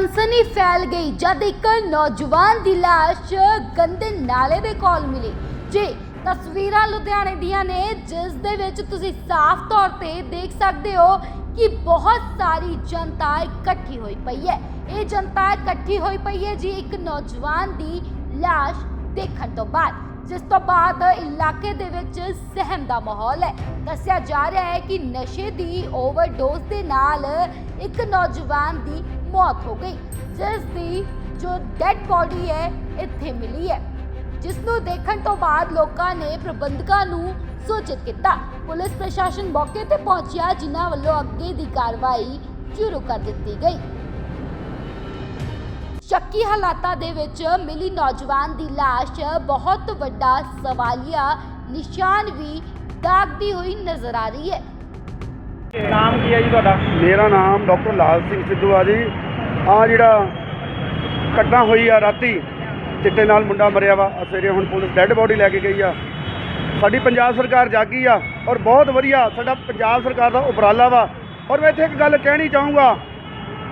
ਸਨਸਨੀ ਫੈਲ ਗਈ ਜਦ ਇੱਕ ਨੌਜਵਾਨ ਦੀ ਲਾਸ਼ ਗੰਦੇ ਨਾਲੇ ਦੇ ਕੋਲ ਮਿਲੀ। ਜੀ, ਤਸਵੀਰਾਂ ਲੁਧਿਆਣੇ ਦੀਆਂ ਨੇ, ਜਿਸ ਦੇ ਵਿੱਚ ਤੁਸੀਂ ਸਾਫ਼ ਤੌਰ ਤੇ ਦੇਖ ਸਕਦੇ ਹੋ ਕਿ ਬਹੁਤ ਸਾਰੀ ਜਨਤਾ ਇਕੱਠੀ ਹੋਈ ਪਈ ਹੈ। ਇਹ ਜਨਤਾ ਇਕੱਠੀ ਹੋਈ ਪਈ ਹੈ ਜੀ ਇੱਕ ਨੌਜਵਾਨ ਦੀ ਲਾਸ਼ ਦੇਖਣ ਤੋਂ ਬਾਅਦ, ਜਿਸ ਤੋਂ ਬਾਅਦ ਇਲਾਕੇ ਦੇ ਵਿੱਚ ਸਹਿਮ ਦਾ ਮਾਹੌਲ ਹੈ। ਦੱਸਿਆ ਜਾ ਰਿਹਾ ਹੈ ਕਿ ਨਸ਼ੇ ਦੀ ਓਵਰਡੋਜ਼ ਦੇ ਨਾਲ ਇੱਕ ਨੌਜਵਾਨ ਦੀ ਮੌਤ ਹੋ ਗਈ। ਜਿਸ ਦੀ ਜੋ ਡੈੱਡ ਬੋਡੀ ਹੈ ਇੱਥੇ ਮਿਲੀ ਹੈ। ਜਿਸ ਨੂੰ ਦੇਖਣ ਤੋਂ ਬਾਅਦ ਲੋਕਾਂ ਨੇ ਪ੍ਰਬੰਧਕਾਂ ਨੂੰ ਸੂਚਿਤ ਕੀਤਾ। ਪੁਲਿਸ ਪ੍ਰਸ਼ਾਸਨ ਮੌਕੇ ਤੇ ਪਹੁੰਚਿਆ ਜਿਨ੍ਹਾਂ ਵੱਲੋਂ ਅੱਗੇ ਦੀ ਕਾਰਵਾਈ ਸ਼ੁਰੂ ਕਰ ਦਿੱਤੀ ਗਈ। ਸ਼ੱਕੀ ਹਾਲਾਤਾਂ ਦੇ ਵਿੱਚ ਮਿਲੀ ਨੌਜਵਾਨ ਦੀ ਲਾਸ਼ ਬਹੁਤ ਵੱਡਾ ਸਵਾਲੀਆ ਨਿਸ਼ਾਨ ਵੀ ਦਾਗਦੀ ਹੋਈ ਨਜ਼ਰ ਆ ਰਹੀ ਹੈ। ਨਾਮ ਕੀ ਹੈ ਜੀ ਤੁਹਾਡਾ? ਮੇਰਾ ਨਾਮ ਡਾਕਟਰ ਲਾਲ ਸਿੰਘ ਸਿੱਧੂ ਆ ਜੀ। ਆ ਜਿਹੜਾ ਕੱਟਾਂ ਹੋਈ ਆ ਰਾਤੀ, ਚਿੱਟੇ ਨਾਲ ਮੁੰਡਾ ਮਰਿਆ ਵਾ। ਆਹ ਸਵੇਰੇ ਹੁਣ ਪੁਲਿਸ ਡੈੱਡ ਬੋਡੀ ਲੈ ਕੇ ਗਈ ਆ। ਸਾਡੀ ਪੰਜਾਬ ਸਰਕਾਰ ਜਾਗੀ ਆ ਔਰ ਬਹੁਤ ਵਧੀਆ ਸਾਡਾ ਪੰਜਾਬ ਸਰਕਾਰ ਦਾ ਉਪਰਾਲਾ ਵਾ। ਔਰ ਮੈਂ ਇੱਥੇ ਇੱਕ ਗੱਲ ਕਹਿਣੀ ਚਾਹੂੰਗਾ,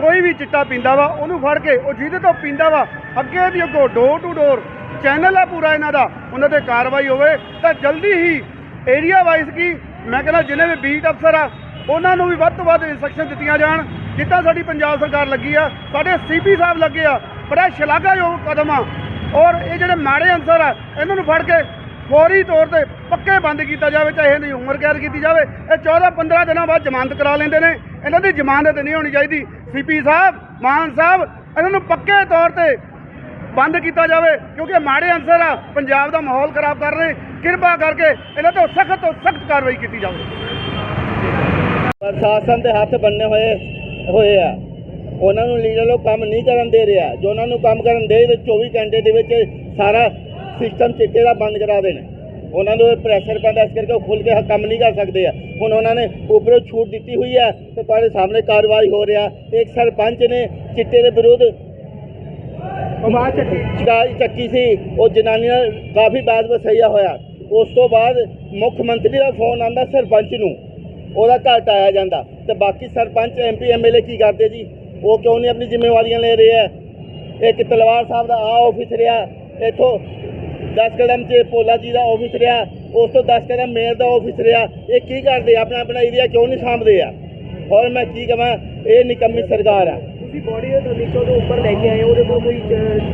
ਕੋਈ ਵੀ ਚਿੱਟਾ ਪੀਂਦਾ ਵਾ, ਉਹਨੂੰ ਫੜ ਕੇ ਉਹ ਜਿਹਦੇ ਤੋਂ ਪੀਂਦਾ ਵਾ, ਅੱਗੇ ਦੀ ਅੱਗੋਂ ਡੋਰ ਟੂ ਡੋਰ ਚੈਨਲ ਆ ਪੂਰਾ ਇਹਨਾਂ ਦਾ, ਉਹਨਾਂ ਤੇ ਕਾਰਵਾਈ ਹੋਵੇ ਤਾਂ ਜਲਦੀ ਹੀ ਏਰੀਆ ਵਾਈਜ਼ ਕੀ, ਮੈਂ ਕਹਿੰਦਾ ਜਿੰਨੇ ਵੀ ਬੀਟ ਅਫਸਰ ਆ, ਉਹਨਾਂ ਨੂੰ ਵੀ ਵੱਧ ਤੋਂ ਵੱਧ ਇਨਸਟਰਕਸ਼ਨ ਦਿੱਤੀਆਂ ਜਾਣ। ਜਿੱਦਾਂ ਸਾਡੀ ਪੰਜਾਬ ਸਰਕਾਰ ਲੱਗੀ ਆ, ਸਾਡੇ ਸੀਪੀ ਸਾਹਿਬ ਲੱਗੇ ਆ, ਬੜਾ ਸ਼ਲਾਘਾਯੋਗ ਕਦਮ ਆ। ਔਰ ਇਹ ਜਿਹੜੇ ਮਾੜੇ ਅਨਸਰ ਆ, ਇਹਨਾਂ ਨੂੰ ਫੜ ਕੇ ਫੌਰੀ ਤੌਰ ਤੇ ਪੱਕੇ ਬੰਦ ਕੀਤਾ ਜਾਵੇ, ਚਾਹੇ ਇਹਦੀ ਉਮਰ ਕੈਦ ਕੀਤੀ ਜਾਵੇ। ਇਹ 14 15 ਦਿਨਾਂ ਬਾਅਦ ਜ਼ਮਾਨਤ ਕਰਾ ਲੈਂਦੇ ਨੇ। ਇਹਨਾਂ ਦੀ ਜ਼ਮਾਨਤ ਨਹੀਂ ਹੋਣੀ ਚਾਹੀਦੀ। ਸੀਪੀ ਸਾਹਿਬ, ਮਾਨ ਸਾਹਿਬ, ਇਹਨਾਂ ਨੂੰ ਪੱਕੇ ਤੌਰ ਤੇ ਬੰਦ ਕੀਤਾ ਜਾਵੇ, ਕਿਉਂਕਿ ਮਾੜੇ ਅਨਸਰ ਆ, ਪੰਜਾਬ ਦਾ ਮਾਹੌਲ ਖਰਾਬ ਕਰ ਰਹੇ ਕਿਰਪਾ ਕਰਕੇ ਇਹਨਾਂ ਤੋਂ ਸਖਤ ਤੋਂ ਸਖਤ ਕਾਰਵਾਈ ਕੀਤੀ ਜਾਵੇ। ਪ੍ਰਸ਼ਾਸਨ ਦੇ ਹੱਥ ਬੰਨੇ ਹੋਏ ਹੋਏ ਆ ਉਹਨਾਂ ਨੂੰ ਲੀਡਰ ਲੋਕ ਕੰਮ ਨਹੀਂ ਕਰਨ ਦੇ ਰਿਹਾ। ਜੋ ਉਹਨਾਂ ਨੂੰ ਕੰਮ ਕਰਨ ਦੇ ਤੇ 24 ਘੰਟੇ ਦੇ ਵਿੱਚ ਸਾਰਾ ਸਿਸਟਮ ਚਿੱਟੇ ਦਾ ਬੰਦ ਕਰਾ ਦੇਣ। ਉਹਨਾਂ ਨੂੰ ਪ੍ਰੈਸ਼ਰ ਪੈਂਦਾ ਇਸ ਕਰਕੇ ਉਹ ਖੁੱਲ ਕੇ ਕੰਮ ਨਹੀਂ ਕਰ ਸਕਦੇ ਆ। ਹੁਣ ਉਹਨਾਂ ਨੇ ਉੱਪਰੋਂ ਛੂਟ ਦਿੱਤੀ ਹੋਈ ਹੈ ਤੇ ਤੁਹਾਡੇ ਸਾਹਮਣੇ ਕਾਰਵਾਈ ਹੋ ਰਿਹਾ। ਇੱਕ ਸਰਪੰਚ ਨੇ ਚਿੱਟੇ ਦੇ ਵਿਰੁੱਧ ਆਵਾਜ਼ ਚੱਕੀ। ਚੱਕੀ ਸੀ। ਉਹ ਜਨਾਨੀ ਨਾਲ ਕਾਫੀ ਬਾਤ ਵਸਈਆ ਹੋਇਆ। ਉਸ ਤੋਂ ਬਾਅਦ ਮੁੱਖ ਮੰਤਰੀ ਦਾ ਫੋਨ ਆਂਦਾ ਸਰਪੰਚ ਨੂੰ। ਉਹਦਾ ਘਰ ਆਇਆ ਜਾਂਦਾ। ਤੇ ਬਾਕੀ ਸਰਪੰਚ ਐਮਪੀ ਐਮਐਲਏ ਕੀ ਕਰਦੇ ਜੀ? ਉਹ ਕਿਉਂ ਨਹੀਂ ਆਪਣੀ ਜ਼ਿੰਮੇਵਾਰੀਆਂ ਲੈ ਰਹੇ ਆ? ਇੱਕ ਤਲਵਾਰ ਸਾਹਿਬ ਦਾ ਆ ਆਫਿਸ ਰਿਹਾ, ਇੱਥੋਂ 10 ਕਦਮ 'ਚ ਪੋਲਾ ਜੀ ਦਾ ਆਫਿਸ ਰਿਹਾ, ਉਸ ਤੋਂ 10 ਕਦਮ ਮੇਅਰ ਦਾ ਆਫਿਸ ਰਿਹਾ। ਇਹ ਕੀ ਕਰਦੇ ਆਪਣਾ ਆਪਣਾ ਏਰੀਆ ਕਿਉਂ ਨਹੀਂ ਸਾਂਭਦੇ ਆ? ਔਰ ਮੈਂ ਕੀ ਕਹਾਂ ਇਹ ਨਿਕੰਮੀ ਸਰਕਾਰ ਆ। ਤੁਸੀਂ ਬੋਡੀ ਦੇ ਨੀਚੋਂ ਤੋਂ ਉੱਪਰ ਲੈ ਕੇ ਆਏ ਉਹਦੇ ਕੋਲ ਕੋਈ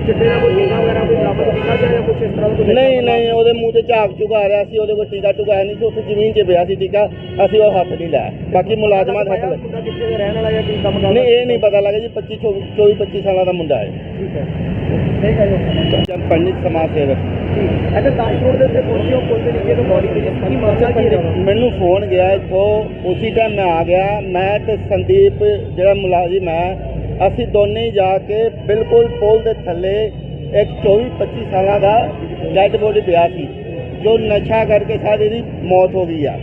ਚਿੱਟੇ ਦਾ ਕੋਈ ਟੀਕਾ ਵਗੈਰਾ ਕੋਈ ਬਰਾਮਦ ਕੀਤਾ ਗਿਆ ਜਾਂ ਕੁਝ ਇਸ ਤਰ੍ਹਾਂ ਦਾ ਨਹੀਂ ਨਹੀਂ ਉਹਦੇ ਮੂੰਹ ਤੇ ਝਾਗ ਝੁਕਾ ਰਿਹਾ ਸੀ ਉਹਦੇ ਕੋਲ ਟੀਕਾ ਟੁਕਾਇਆ ਨਹੀਂ ਸੀ ਉੱਥੇ ਜ਼ਮੀਨ 'ਚ ਪਿਆ ਸੀ ਟੀਕਾ ਅਸੀਂ ਉਹ ਹੱਥ ਨਹੀਂ ਲਾਇਆ। ਬਾਕੀ ਮੁਲਾਜ਼ਮਾਂ ਦੇ ਹੱਥ ਲੱਗੇ ਮੁੰਡਾ ਕਿੱਥੇ ਦਾ ਰਹਿਣ ਵਾਲਾ ਜਾਂ ਕੀ ਕੰਮ ਕਰਦਾ? ਨਹੀਂ ਇਹ ਨਹੀਂ ਪਤਾ ਲੱਗਾ ਜੀ 25 24 25 ਸਾਲਾਂ ਦਾ ਮੁੰਡਾ ਹੈ। ਠੀਕ ਹੈ। ਠੀਕ ਹੈ ਜੀ। ਜਨ ਪੰਡਿਤ ਸਮਾਜ ਸੇਵਕ। ਅੱਛਾ ਦਾਸ ਰੋਡ ਦੇ ਉੱਤੇ ਪਹੁੰਚੇ ਹੋ ਪੁਲ ਦੇ ਨੀਚੇ ਤੋਂ ਬੋਡੀ ਮਿਲੀ ਕੀ ਮਰਜ਼ਾ ਕੀ ਰਿਹਾ ਮੈਨੂੰ ਫੋਨ ਗਿਆ ਇੱਥੋਂ ਉਸੇ ਟਾਈਮ ਮੈਂ ਆ ਗਿਆ ਮੈਂ ਤੇ ਸੰਦੀਪ ਜਿਹੜਾ ਮੁਲਾਜ਼ਮ ਹੈ ਅਸੀਂ ਦੋਨੇ ਜਾ ਕੇ ਬਿਲਕੁਲ ਪੁਲ ਦੇ ਥੱਲੇ ਇੱਕ 24 25 ਸਾਲਾਂ ਦਾ ਡੈੱਡ ਬੋਡੀ ਪਿਆ ਸੀ, ਜੋ ਨਸ਼ਾ ਕਰਕੇ ਸ਼ਾਇਦ ਇਹਦੀ ਮੌਤ ਹੋ ਗਈ ਆ।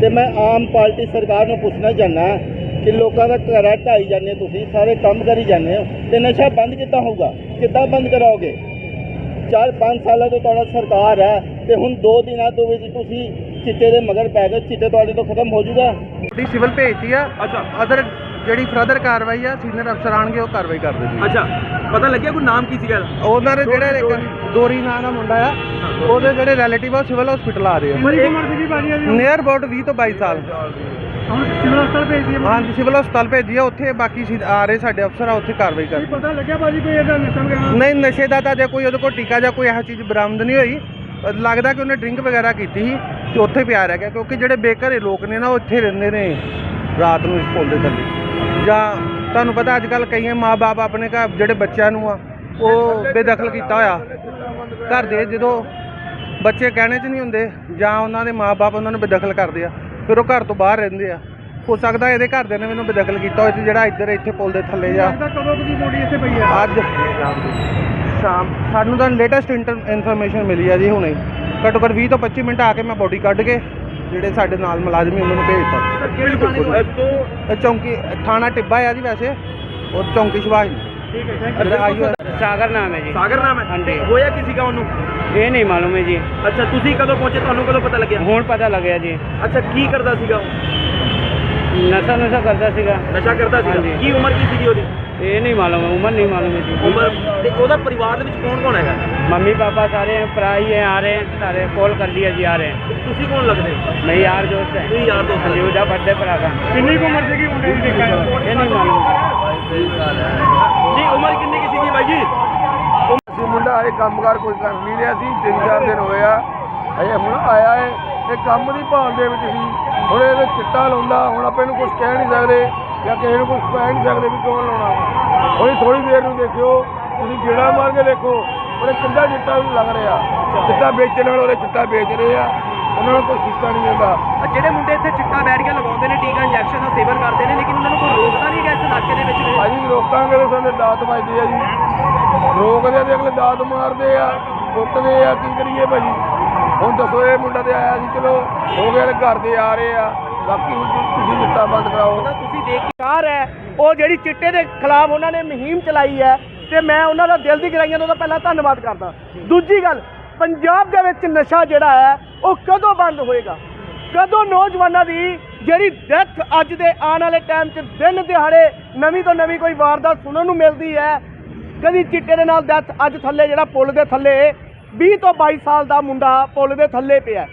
ਤੇ ਮੈਂ ਆਮ ਪਾਰਟੀ ਸਰਕਾਰ ਨੂੰ ਪੁੱਛਣਾ ਚਾਹੁੰਦਾ ਕਿ ਲੋਕਾਂ ਦਾ ਘਰਾਂ ਢਾਈ ਜਾਂਦੇ ਤੁਸੀਂ, ਸਾਰੇ ਕੰਮ ਕਰੀ ਜਾਂਦੇ ਹੋ, ਤੇ ਨਸ਼ਾ ਬੰਦ ਕਿੱਦਾਂ ਹੋਊਗਾ? ਕਿੱਦਾਂ ਬੰਦ ਕਰਾਓਗੇ? ਚਾਰ, ਪੰਜ ਸਾਲਾਂ ਤੋਂ ਤੁਹਾਡਾ ਸਰਕਾਰ ਹੈ ਤੇ ਹੁਣ 2 ਦਿਨਾਂ ਤੋਂ ਵਿੱਚ ਤੁਸੀਂ ਚਿੱਟੇ ਦੇ ਮਗਰ ਪੈ ਗਏ, ਚਿੱਟੇ ਤੁਹਾਡੇ ਤੋਂ ਖਤਮ ਹੋ ਜਾਊਗਾ ਦੀ ਸਿਵਲ ਭੇਜਤੀ ਆ ਅੱਛਾ ਅਦਰ ਜਿਹੜੀ ਫਰਦਰ ਕਾਰਵਾਈ ਆ ਸੀਨੀਅਰ ਅਫਸਰ ਆਣਗੇ ਉਹ ਕਾਰਵਾਈ ਕਰ ਦੇਣਗੇ ਅੱਛਾ ਪਤਾ ਲੱਗਿਆ ਕੋਈ ਨਾਮ ਕੀ ਸੀਗਾ ਉਹਨਾਂ ਦੇ ਜਿਹੜੇ ਇੱਕ ਦੋਰੀ ਨਾਂ ਦਾ ਮੁੰਡਾ ਆ ਉਹਦੇ ਜਿਹੜੇ ਰਿਲੇਟਿਵ ਆ ਸਿਵਲ ਹਸਪੀਟਲ ਆ ਰਹੇ ਆ। ਉਮਰ ਸੀਗੀ ਭਾਜੀ ਇਹਦੀ ਨੀਅਰ ਅਬਾਊਟ 20 ਤੋਂ 22 ਸਾਲ। ਹੁਣ ਸਿਵਲ ਹਸਪਤਾਲ ਭੇਜ ਦਈਏ ਹਾਂਜੀ ਸਿਵਲ ਹਸਪਤਾਲ ਭੇਜੀ ਆ ਉੱਥੇ ਬਾਕੀ ਸੀ- ਆ ਰਹੇ ਸਾਡੇ ਅਫਸਰ ਆ ਉੱਥੇ ਕਾਰਵਾਈ ਕਰ ਪਤਾ ਲੱਗਿਆ ਭਾਜੀ ਕੋਈ ਇਹਦਾ ਨਸ਼ਾ ਵਗੈਰਾ? ਨਹੀਂ ਨਸ਼ੇ ਦਾ ਤਾਂ ਜੇ ਕੋਈ ਉਹਦੇ ਕੋਲ ਟੀਕਾ ਜਾਂ ਕੋਈ ਇਹੋ ਚੀਜ਼ ਬਰਾਮਦ ਨਹੀਂ ਹੋਈ ਲੱਗਦਾ ਕਿ ਉਹਨੇ ਡਰਿੰਕ ਵਗੈਰਾ ਕੀਤੀ ਸੀ ਤੇ ਉੱਥੇ ਪਿਆ ਰਹਿ ਗਿਆ ਕਿਉਂਕਿ ਜਿਹੜੇ ਬੇਘਰੇ ਲੋਕ ਨੇ ਨਾ ਉਹ ਇੱਥੇ ਰਹਿੰਦੇ ਨੇ ਰਾਤ ਨੂੰ ਇਸ ਪੁਲ ਦੇ ਥੱਲੇ। ਜਾਂ ਤੁਹਾਨੂੰ ਪਤਾ ਅੱਜ ਕੱਲ ਕਈਆਂ ਮਾਪੇ ਆਪਣੇ ਘਰ ਜਿਹੜੇ ਬੱਚਿਆਂ ਨੂੰ ਆ ਉਹ ਬੇਦਖਲ ਕੀਤਾ ਹੋਇਆ। ਘਰ ਦੇ ਜਦੋਂ ਬੱਚੇ ਕਹਿਣੇ 'ਚ ਨਹੀਂ ਹੁੰਦੇ ਜਾਂ ਉਹਨਾਂ ਦੇ ਮਾਪੇ ਉਹਨਾਂ ਨੂੰ ਬੇਦਖਲ ਕਰਦੇ ਆ ਫਿਰ ਉਹ ਘਰ ਤੋਂ ਬਾਹਰ ਰਹਿੰਦੇ ਆ। ਹੋ ਸਕਦਾ ਇਹਦੇ ਘਰਦਿਆਂ ਨੇ ਮੈਨੂੰ ਬੇਦਖਲ ਕੀਤਾ ਤੇ ਜਿਹੜਾ ਇੱਧਰ ਇੱਥੇ ਪੁਲ ਦੇ ਥੱਲੇ ਜਾ ਕਦੋਂ ਦੀ ਬੋਡੀ ਇੱਥੇ ਪਈ ਹੈ ਅੱਜ। ਸ਼ਾਮ ਸਾਨੂੰ ਤਾਂ ਲੇਟੈਸਟ ਇਨਫੋਰਮੇਸ਼ਨ ਮਿਲੀ ਆ ਜੀ ਹੁਣੇ। ਘੱਟੋ ਘੱਟ 20 ਤੋਂ 25 ਮਿੰਟ ਆ ਕੇ ਮੈਂ ਬੋਡੀ ਕੱਢ ਕੇ ਜਿਹੜੇ ਸਾਡੇ ਨਾਲ ਮੁਲਾਜ਼ਮੀ ਉਹਨਾਂ ਨੂੰ ਭੇਜਤਾ ਬਿਲਕੁਲ ਇਹ ਚੌਂਕੀ ਥਾਣਾ ਟਿੱਬਾ ਆ ਜੀ ਵੈਸੇ ਔਰ ਚੌਂਕੀ ਸ਼ਿਵਾਜ ਠੀਕ ਹੈ ਜਿਹੜਾ ਆਈ ਹੋਇਆ ਸਾਗਰ ਨਾਮ ਹੈ ਜੀ। ਸਾਗਰ ਨਾਮ ਹੈ? ਹਾਂਜੀ। ਹੋਇਆ ਕੀ ਸੀਗਾ ਉਹਨੂੰ? ਇਹ ਨਹੀਂ ਮਾਲੂਮ ਹੈ ਜੀ। ਅੱਛਾ ਤੁਸੀਂ ਕਦੋਂ ਪਹੁੰਚੇ? ਤੁਹਾਨੂੰ ਕਦੋਂ ਪਤਾ ਲੱਗਿਆ? ਹੁਣ ਪਤਾ ਲੱਗਿਆ ਜੀ। ਅੱਛਾ ਕੀ ਕਰਦਾ ਸੀਗਾ ਉਹ? ਨਸ਼ਾ ਨਸ਼ਾ ਕਰਦਾ ਸੀਗਾ। ਨਸ਼ਾ ਕਰਦਾ ਸੀਗਾ। ਕੀ ਉਮਰ ਕੀ ਸੀਗੀ ਉਹਦੀ? ਇਹ ਨਹੀਂ ਮਾਲੂਮ ਹੈ ਉਮਰ ਨਹੀਂ ਮਾਲੂਮ है जी ਉਮਰ ਤੇ ਉਹਦਾ ਪਰਿਵਾਰ ਦੇ ਵਿੱਚ ਕੌਣ ਕੌਣ ਹੈਗਾ मम्मी पापा सारे हैं भरा ही हैं आ रहे हैं सारे कॉल कर दिया जी आ रहे हैं ਤੇ ਤੁਸੀਂ ਕੌਣ ਲੱਗਦੇ मैं यार दोस्त है ਤੁਸੀਂ ਯਾਰ ਦੋਸਤ जी उदा बर्थडे पर आगा ਕਿੰਨੀ ਕੁ ਉਮਰ ਸੀਗੀ ਮੁੰਡੇ ਦੀ ਦੇਖਿਆ ये नहीं मालूम ਜੀ ਉਮਰ ਕਿੰਨੀ ਕੀ ਸੀਗੀ ਬਾਈ ਜੀ ਅਸੀਂ ਮੁੰਡਾ ਇਹ ਕੰਮਕਾਰ ਕੋਈ ਕਰ ਨਹੀਂ ਰਿਹਾ ਸੀ ਤਿੰਨ ਚਾਰ ਦਿਨ ਹੋਏ ਆ ਅਜੇ ਹੁਣ ਆਇਆ ਏ ਇਹ ਕੰਮ ਦੀ ਭਾਲ ਦੇ ਵਿੱਚ ਸੀ ਹੁਣ ਇਹਦੇ ਚਿੱਟਾ ਲਾਉਂਦਾ ਹੁਣ ਆਪਾਂ ਇਹਨੂੰ ਕੁਝ ਕਹਿ ਨਹੀਂ ਸਕਦੇ ਜਾਂ ਕਿਸੇ ਨੂੰ ਕੁਝ ਕਹਿ ਨਹੀਂ ਸਕਦੇ ਵੀ ਕਿਉਂ ਲਾਉਣਾ ਹੁਣ ਥੋੜੀ ਦੇਰ ਨੂੰ ਦੇਖਿਓ ਤੁਸੀਂ ਗੇੜਾ ਮਾਰ ਕੇ ਦੇਖੋ ਉਹਨੇ ਕਿੰਨਾ ਚਿੱਟਾ ਵੀ ਲੱਗ ਰਿਹਾ। ਚਿੱਟਾ ਵੇਚਣ ਵਾਲੇ ਉਹਦੇ ਚਿੱਟਾ ਵੇਚ ਰਹੇ ਆ। ਉਹਨਾਂ ਨੂੰ ਕੋਈ ਕੀਤਾ ਨਹੀਂ ਜਾਂਦਾ। ਜਿਹੜੇ ਮੁੰਡੇ ਇੱਥੇ ਚਿੱਟਾ ਬੈਠ ਕੇ ਲਗਾਉਂਦੇ ਨੇ ਟੀਕਾ ਇੰਜੈਕਸ਼ਨ ਦਾ ਸੇਵਨ ਕਰਦੇ ਨੇ ਲੇਕਿਨ ਉਹਨਾਂ ਨੂੰ ਕੋਈ ਰੋਕਦਾ ਨਹੀਂ ਹੈਗਾ ਇਸ ਇਲਾਕੇ ਦੇ ਵਿੱਚ? ਭਾਜੀ ਰੋਕਾਂਗੇ ਤਾਂ ਸਾਡੇ ਦਾਤ ਵੱਜਦੇ ਆ ਜੀ। ਰੋਕਦੇ ਆ ਤੇ ਅਗਲੇ ਦਾਤ ਮਾਰਦੇ ਆ ਕੁੱਟਦੇ ਆ ਕੀ ਕਰੀਏ ਭਾਜੀ? ਹੁਣ ਦੱਸੋ ਇਹ ਮੁੰਡਾ ਤੇ ਆਇਆ ਸੀ ਚਲੋ ਹੋ ਗਿਆ ਤੇ ਘਰ ਦੇ ਆ ਰਹੇ ਆ। ਬਾਕੀ ਤੁਸੀਂ ਚਿੱਟਾ ਬੰਦ ਕਰਾਓ। ਤੁਸੀਂ ਦੇਖ ਕੇ ਕਾਰ ਹੈ। ਉਹ ਜਿਹੜੀ ਚਿੱਟੇ ਦੇ ਖਿਲਾਫ ਉਹਨਾਂ ਨੇ ਮੁਹਿੰਮ ਚਲਾਈ ਹੈ ਤੇ ਮੈਂ ਉਹਨਾਂ ਦਾ ਦਿਲ ਦੀ ਗਰਾਈਆਂ ਤੋਂ ਪਹਿਲਾਂ ਧੰਨਵਾਦ ਕਰਦਾ। ਦੂਜੀ ਗੱਲ, ਪੰਜਾਬ ਦੇ ਵਿੱਚ ਨਸ਼ਾ ਜਿਹੜਾ ਹੈ, ਉਹ ਕਦੋਂ ਬੰਦ ਹੋਏਗਾ? ਕਦੋਂ ਨੌਜਵਾਨਾਂ ਦੀ ਜਿਹੜੀ ਡੈਥ ਅੱਜ ਦੇ ਆਉਣ ਵਾਲੇ ਟਾਈਮ 'ਚ ਦਿਨ ਦਿਹਾੜੇ ਨਵੀਂ ਤੋਂ ਨਵੀਂ ਕੋਈ ਵਾਰਦਾਤ ਸੁਣਨ ਨੂੰ ਮਿਲਦੀ ਹੈ? ਕਦੀ ਚਿੱਟੇ ਦੇ ਨਾਲ ਡੈਥ ਅੱਜ ਥੱਲੇ ਜਿਹੜਾ ਪੁਲ ਦੇ ਥੱਲੇ 20 ਤੋਂ 22 ਸਾਲ ਦਾ ਮੁੰਡਾ ਪੁਲ ਦੇ ਥੱਲੇ ਪਿਆ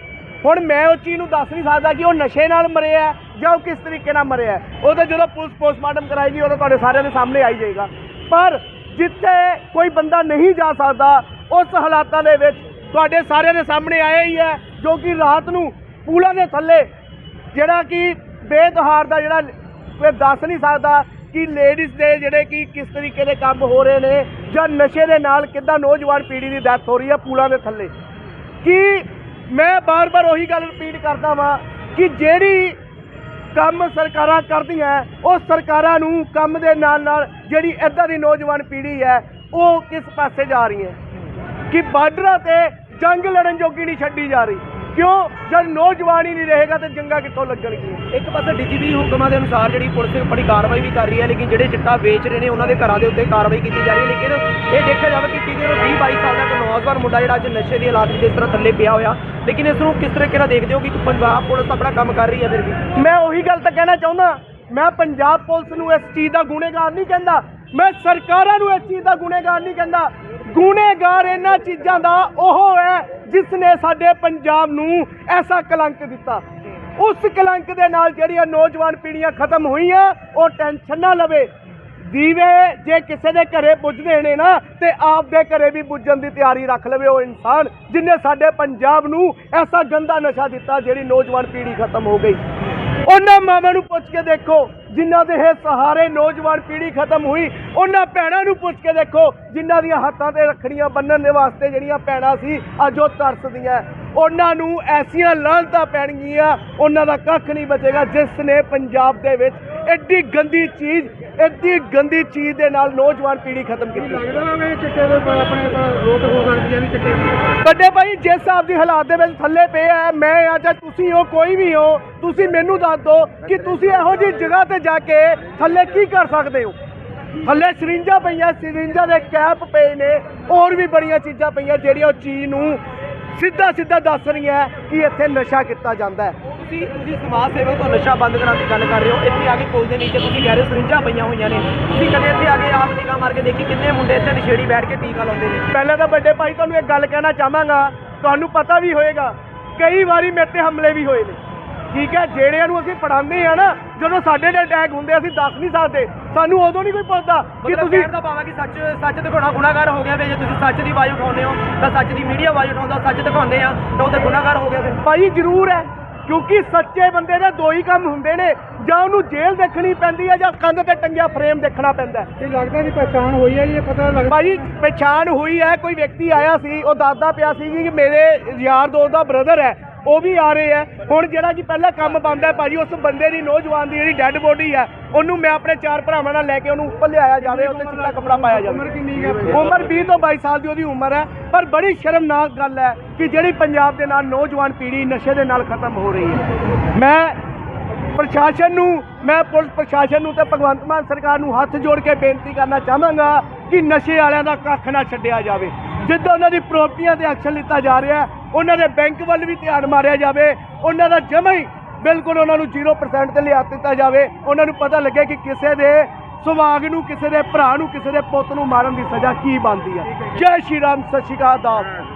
ਹੁਣ ਮੈਂ ਉਹ ਚੀਜ਼ ਨੂੰ ਦੱਸ ਨਹੀਂ ਸਕਦਾ ਕਿ ਉਹ ਨਸ਼ੇ ਨਾਲ ਮਰਿਆ ਹੈ ਜਾਂ ਉਹ ਕਿਸ ਤਰੀਕੇ ਨਾਲ ਮਰਿਆ ਉਹ ਤਾਂ ਜਦੋਂ ਪੁਲਿਸ ਪੋਸਟਮਾਰਟਮ ਕਰਾਏਗੀ ਉਦੋਂ ਤੁਹਾਡੇ ਸਾਰਿਆਂ ਦੇ ਸਾਹਮਣੇ ਆਈ ਜਾਏਗਾ। ਪਰ ਜਿੱਥੇ ਕੋਈ ਬੰਦਾ ਨਹੀਂ ਜਾ ਸਕਦਾ, ਉਸ ਹਾਲਾਤਾਂ ਦੇ ਵਿੱਚ ਤੁਹਾਡੇ ਸਾਰਿਆਂ ਦੇ ਸਾਹਮਣੇ ਆਇਆ ਹੀ ਹੈ, ਜੋ ਕਿ ਰਾਤ ਨੂੰ ਪੂਲਾਂ ਦੇ ਥੱਲੇ, ਜਿਹੜਾ ਕਿ ਬੇਦਹਾਰ ਦਾ ਜਿਹੜਾ ਕੋਈ ਦੱਸ ਨਹੀਂ ਸਕਦਾ ਕਿ ਲੇਡੀਜ਼ ਦੇ ਜਿਹੜੇ ਕਿ ਕਿਸ ਤਰੀਕੇ ਦੇ ਕੰਮ ਹੋ ਰਹੇ ਨੇ ਜਾਂ ਨਸ਼ੇ ਦੇ ਨਾਲ ਕਿੱਦਾਂ ਨੌਜਵਾਨ ਪੀੜ੍ਹੀ ਦੀ ਡੈਥ ਹੋ ਰਹੀ ਹੈ ਪੂਲਾਂ ਦੇ ਥੱਲੇ। ਕਿ ਮੈਂ ਬਾਰ-ਬਾਰ ਉਹੀ ਗੱਲ ਰਿਪੀਟ ਕਰਦਾ ਵਾਂ ਕਿ ਜਿਹੜੀ ਕੰਮ ਸਰਕਾਰਾਂ ਕਰਦੀਆਂ, ਉਹ ਸਰਕਾਰਾਂ ਨੂੰ ਕੰਮ ਦੇ ਨਾਲ ਨਾਲ ਜਿਹੜੀ ਇੱਦਾਂ ਦੀ ਨੌਜਵਾਨ ਪੀੜ੍ਹੀ ਹੈ, ਉਹ ਕਿਸ ਪਾਸੇ ਜਾ ਰਹੀ ਹੈ? ਕਿ ਬਾਰਡਰਾਂ ਤੇ ਜੰਗ ਲੜਨ ਜੋਗੀ ਨਹੀਂ ਛੱਡੀ ਜਾ ਰਹੀ। ਕਿਉਂ? ਜਦ ਨੌਜਵਾਨ ਹੀ ਨਹੀਂ ਰਹੇਗਾ ਤੇ ਜੰਗਾਂ ਕਿੱਥੋਂ ਲੱਗਣਗੀਆਂ? ਇੱਕ ਪਾਸੇ ਡੀਜੀਪੀ ਹੁਕਮਾਂ ਦੇ ਅਨੁਸਾਰ ਜਿਹੜੀ ਪੁਲਿਸ ਬੜੀ ਕਾਰਵਾਈ ਵੀ ਕਰ ਰਹੀ ਹੈ ਲੇਕਿਨ ਜਿਹੜੇ ਚਿੱਟਾ ਵੇਚ ਰਹੇ ਨੇ ਉਹਨਾਂ ਦੇ ਘਰਾਂ ਦੇ ਉੱਤੇ ਕਾਰਵਾਈ ਕੀਤੀ ਜਾ ਰਹੀ ਹੈ। ਲੇਕਿਨ ਇਹ ਦੇਖਿਆ ਜਾਵੇ ਕਿ ਕਿਤੇ 20 22 ਸਾਲ ਦਾ ਇੱਕ ਨੌਜਵਾਨ ਮੁੰਡਾ ਜਿਹੜਾ ਅੱਜ ਨਸ਼ੇ ਦੀ ਹਾਲਾਤ ਵਿੱਚ ਇਸ ਤਰ੍ਹਾਂ ਥੱਲੇ ਪਿਆ ਹੋਇਆ ਲੇਕਿਨ ਇਸ ਨੂੰ ਕਿਸ ਤਰੀਕੇ ਨਾਲ ਦੇਖਦੇ ਹੋ ਕਿ ਪੰਜਾਬ ਪੁਲਿਸ ਆਪਣਾ ਕੰਮ ਕਰ ਰਹੀ ਹੈ ਫਿਰ ਵੀ? ਮੈਂ ਉਹੀ ਗੱਲ ਤਾਂ ਕਹਿਣਾ ਚਾਹੁੰਦਾ ਮੈਂ ਪੰਜਾਬ ਪੁਲਿਸ ਨੂੰ ਇਸ ਚੀਜ਼ ਦਾ ਗੁਨੇਗਾਰ ਨਹੀਂ ਕਹਿੰਦਾ ਮੈਂ ਸਰਕਾਰਾਂ ਨੂੰ ਇਸ ਚੀਜ਼ ਦਾ ਗੁਨੇਗਾਰ ਨਹੀਂ ਕਹਿੰਦਾ। ਗੁਨੇਗਾਰ ਇਹਨਾਂ ਚੀਜ਼ਾਂ ਦਾ ਉਹ ਹੈ ਜਿਸ ਨੇ ਸਾਡੇ ਪੰਜਾਬ ਨੂੰ ਐਸਾ ਕਲੰਕ ਦਿੱਤਾ। ਉਸ ਕਲੰਕ ਦੇ ਨਾਲ ਜਿਹੜੀਆਂ ਨੌਜਵਾਨ ਪੀੜ੍ਹੀਆਂ ਖਤਮ ਹੋਈਆਂ, ਉਹ ਟੈਨਸ਼ਨ ਨਾ ਲਵੇ। ਦੀਵੇ ਜੇ ਕਿਸੇ ਦੇ ਘਰੇ ਬੁੱਝਦੇ ਨੇ ਨਾ, ਤੇ ਆਪ ਦੇ ਘਰੇ ਵੀ ਬੁੱਝਣ ਦੀ ਤਿਆਰੀ ਰੱਖ ਲਵੇ ਉਹ ਇਨਸਾਨ, ਜਿਨੇ ਸਾਡੇ ਪੰਜਾਬ ਨੂੰ ਐਸਾ ਗੰਦਾ ਨਸ਼ਾ ਦਿੱਤਾ ਜਿਹੜੀ ਨੌਜਵਾਨ ਪੀੜ੍ਹੀ ਖਤਮ ਹੋ ਗਈ। ਉਹਨਾਂ ਮਾਵਾਂ ਨੂੰ ਪੁੱਛ ਕੇ ਦੇਖੋ ਜਿਨ੍ਹਾਂ ਦੇ ਇਹ ਸਹਾਰੇ ਨੌਜਵਾਨ ਪੀੜ੍ਹੀ ਖਤਮ ਹੋਈ, ਉਹਨਾਂ ਭੈਣਾਂ ਨੂੰ ਪੁੱਛ ਕੇ ਦੇਖੋ, ਜਿਨ੍ਹਾਂ ਦੀਆਂ ਹੱਥਾਂ ਤੇ ਰੱਖੜੀਆਂ ਬੰਨਣ ਦੇ ਵਾਸਤੇ ਜਿਹੜੀਆਂ ਭੈਣਾਂ ਸੀ, ਅੱਜ ਉਹ ਤਰਸਦੀਆਂ। ਉਹਨਾਂ ਨੂੰ ਐਸੀਆਂ ਲਾਹਨਤਾਂ ਪੈਣਗੀਆਂ ਉਹਨਾਂ ਦਾ ਕੱਖ ਨਹੀਂ ਬਚੇਗਾ ਜਿਸ ਨੇ ਪੰਜਾਬ ਦੇ ਵਿੱਚ ਐਡੀ ਗੰਦੀ ਚੀਜ਼ ਐਡੀ ਗੰਦੀ ਚੀਜ਼ ਦੇ ਨਾਲ ਨੌਜਵਾਨ ਪੀੜ੍ਹੀ ਖਤਮ ਕੀਤੀ। ਵੱਡੇ ਭਾਈ ਜਿਸ ਹਿਸਾਬ ਦੀ ਹਾਲਾਤ ਦੇ ਵਿੱਚ ਥੱਲੇ ਪਏ ਆ ਮੈਂ ਆ ਜਾਂ ਤੁਸੀਂ ਹੋ ਕੋਈ ਵੀ ਹੋ ਤੁਸੀਂ ਮੈਨੂੰ ਦੱਸ ਦਿਓ ਕਿ ਤੁਸੀਂ ਇਹੋ ਜਿਹੀ ਜਗ੍ਹਾ ਤੇ ਜਾ ਕੇ ਥੱਲੇ ਕੀ ਕਰ ਸਕਦੇ ਹੋ? ਥੱਲੇ ਸਰਿੰਜਾਂ ਪਈਆਂ ਸਰਿੰਜਾਂ ਦੇ ਕੈਪ ਪਏ ਨੇ ਹੋਰ ਵੀ ਬੜੀਆਂ ਚੀਜ਼ਾਂ ਪਈਆਂ ਜਿਹੜੀਆਂ ਉਹ ਚੀਜ਼ ਨੂੰ ਸਿੱਧਾ ਸਿੱਧਾ ਦੱਸ ਰਹੀਆਂ ਕਿ ਇੱਥੇ ਨਸ਼ਾ ਕੀਤਾ ਜਾਂਦਾ ਹੈ। ਤੁਸੀਂ ਤੁਸੀਂ ਸਮਾਜ ਸੇਵਕ ਤੋਂ ਨਸ਼ਾ ਬੰਦ ਕਰਾਉਣ ਦੀ ਗੱਲ ਕਰ ਰਹੇ ਹੋ। ਇੱਥੇ ਆ ਕੇ ਪੁਲ ਦੇ ਨੀਚੇ ਤੁਸੀਂ ਕਹਿ ਰਹੇ ਹੋ ਸਰਿੰਜਾਂ ਪਈਆਂ ਹੋਈਆਂ ਨੇ। ਤੁਸੀਂ ਕਦੇ ਇੱਥੇ ਆ ਕੇ ਆਪ ਟੀਕਾ ਮਾਰ ਕੇ ਦੇਖੀ ਕਿੰਨੇ ਮੁੰਡੇ ਇੱਥੇ ਨਸ਼ੇੜੀ ਬੈਠ ਕੇ ਟੀਕਾ ਲਾਉਂਦੇ ਨੇ? ਪਹਿਲਾਂ ਤਾਂ ਵੱਡੇ ਭਾਈ ਤੁਹਾਨੂੰ ਇੱਕ ਗੱਲ ਕਹਿਣਾ ਚਾਹਾਂਗਾ। ਤੁਹਾਨੂੰ ਪਤਾ ਵੀ ਹੋਏਗਾ ਕਈ ਵਾਰੀ ਮੇਰੇ ਤੇ ਹਮਲੇ ਵੀ ਹੋਏ ਨੇ। ਠੀਕ ਹੈ ਜਿਹੜਿਆਂ ਨੂੰ ਅਸੀਂ ਪੜਾਉਂਦੇ ਆ ਨਾ ਜਦੋਂ ਸਾਡੇ ਤੇ ਅਟੈਕ ਹੁੰਦੇ ਅਸੀਂ ਦੱਸ ਨਹੀਂ ਸਕਦੇ। ਸਾਨੂੰ ਉਦੋਂ ਨਹੀਂ ਕੋਈ ਪੁੱਛਦਾ ਕਿ ਤੁਸੀਂ ਕਹਿਣ ਦਾ ਹੈ ਕਿ ਸੱਚ ਸੱਚ ਦਿਖਾਉਣਾ ਗੁਨਾਹਗਾਰ ਹੋ ਗਿਆ ਵੇ। ਜੇ ਤੁਸੀਂ ਸੱਚ ਦੀ ਆਵਾਜ਼ ਉਠਾਉਂਦੇ ਹੋ ਤਾਂ ਸੱਚ ਦੀ ਮੀਡੀਆ ਆਵਾਜ਼ ਉਠਾਉਂਦਾ ਸੱਚ ਦਿਖਾਉਂਦੇ ਆ ਤਾਂ ਉਹ ਤੇ ਗੁਨਾਹਗਾਰ ਹੋ ਗਿਆ ਫਿਰ ਭਾਈ ਜ਼ਰੂਰ ਹੈ ਕਿਉਂਕਿ ਸੱਚੇ ਬੰਦੇ ਦੇ ਦੋ ਹੀ ਕੰਮ ਹੁੰਦੇ ਨੇ। ਜਾਂ ਉਹਨੂੰ ਜੇਲ੍ਹ ਦੇਖਣੀ ਪੈਂਦੀ ਹੈ ਜਾਂ ਕੰਧ ਤੇ ਟੰਗਿਆ ਫਰੇਮ ਦੇਖਣਾ ਪੈਂਦਾ ਹੈ। ਇਹ ਲੱਗਦਾ ਜੀ ਪਛਾਣ ਹੋਈ ਹੈ ਜੀ ਇਹ ਪਤਾ ਲੱਗ ਭਾਜੀ ਪਛਾਣ ਹੋਈ ਹੈ ਕੋਈ ਵਿਅਕਤੀ ਆਇਆ ਸੀ ਉਹ ਦੱਸਦਾ ਪਿਆ ਸੀ ਕਿ ਮੇਰੇ ਯਾਰ ਦੋਸਤ ਦਾ ਬ੍ਰਦਰ ਹੈ। ਉਹ ਵੀ ਆ ਰਹੇ ਹੈ ਹੁਣ ਜਿਹੜਾ ਕਿ ਪਹਿਲਾਂ ਕੰਮ ਬੰਦ ਹੈ ਭਾਜੀ ਉਸ ਬੰਦੇ ਦੀ ਨੌਜਵਾਨ ਦੀ ਜਿਹੜੀ ਡੈੱਡ ਬੋਡੀ ਹੈ ਉਹਨੂੰ ਮੈਂ ਆਪਣੇ ਚਾਰ ਭਰਾਵਾਂ ਨਾਲ ਲੈ ਕੇ ਉਹਨੂੰ ਉੱਪਰ ਲਿਆਇਆ ਜਾਵੇ ਉਹਤੇ ਚਿੱਟਾ ਕੱਪੜਾ ਪਾਇਆ ਜਾਵੇ। ਉਮਰ ਕਿੰਨੀ ਹੈ? ਉਮਰ 20 ਤੋਂ 22 ਸਾਲ ਦੀ ਉਹਦੀ ਉਮਰ ਹੈ ਪਰ ਬੜੀ ਸ਼ਰਮਨਾਕ ਗੱਲ ਹੈ ਕਿ ਜਿਹੜੀ ਪੰਜਾਬ ਦੇ ਨਾਲ ਨੌਜਵਾਨ ਪੀੜ੍ਹੀ ਨਸ਼ੇ ਦੇ ਨਾਲ ਖਤਮ ਹੋ ਰਹੀ ਹੈ। ਮੈਂ ਪ੍ਰਸ਼ਾਸਨ ਨੂੰ ਮੈਂ ਪੁਲਿਸ ਪ੍ਰਸ਼ਾਸਨ ਨੂੰ ਤੇ ਭਗਵੰਤ ਮਾਨ ਸਰਕਾਰ ਨੂੰ ਹੱਥ ਜੋੜ ਕੇ ਬੇਨਤੀ ਕਰਨਾ ਚਾਹਾਂਗਾ ਕਿ ਨਸ਼ੇ ਵਾਲਿਆਂ ਦਾ ਕੱਖ ਨਾ ਛੱਡਿਆ ਜਾਵੇ। ਜਿੱਦਾਂ ਉਹਨਾਂ ਦੀ ਪ੍ਰਾਪਰਟੀਆਂ ਤੇ ਐਕਸ਼ਨ ਲਿੱਤਾ ਜਾ ਰਿਹਾ ਹੈ, ਉਹਨਾਂ ਦੇ ਬੈਂਕ ਵੱਲ ਵੀ ਧਿਆਨ ਮਾਰਿਆ ਜਾਵੇ ਉਹਨਾਂ ਦਾ ਜਮਾ ਹੀ ਬਿਲਕੁਲ ਉਹਨਾਂ ਨੂੰ 0% ਤੇ ਲਿਆ ਦਿੱਤਾ ਜਾਵੇ। ਉਹਨਾਂ ਨੂੰ ਪਤਾ ਲੱਗੇ ਕਿ ਕਿਸੇ ਦੇ ਸੁਭਾਗ ਨੂੰ ਕਿਸੇ ਦੇ ਭਰਾ ਨੂੰ ਕਿਸੇ ਦੇ ਪੁੱਤ ਨੂੰ ਮਾਰਨ ਦੀ ਸਜ਼ਾ ਕੀ ਬਣਦੀ ਹੈ ਜੈ। ਸ਼੍ਰੀ ਰਾਮ ਸਤਿ ਸ਼੍ਰੀ ਅਕਾਲ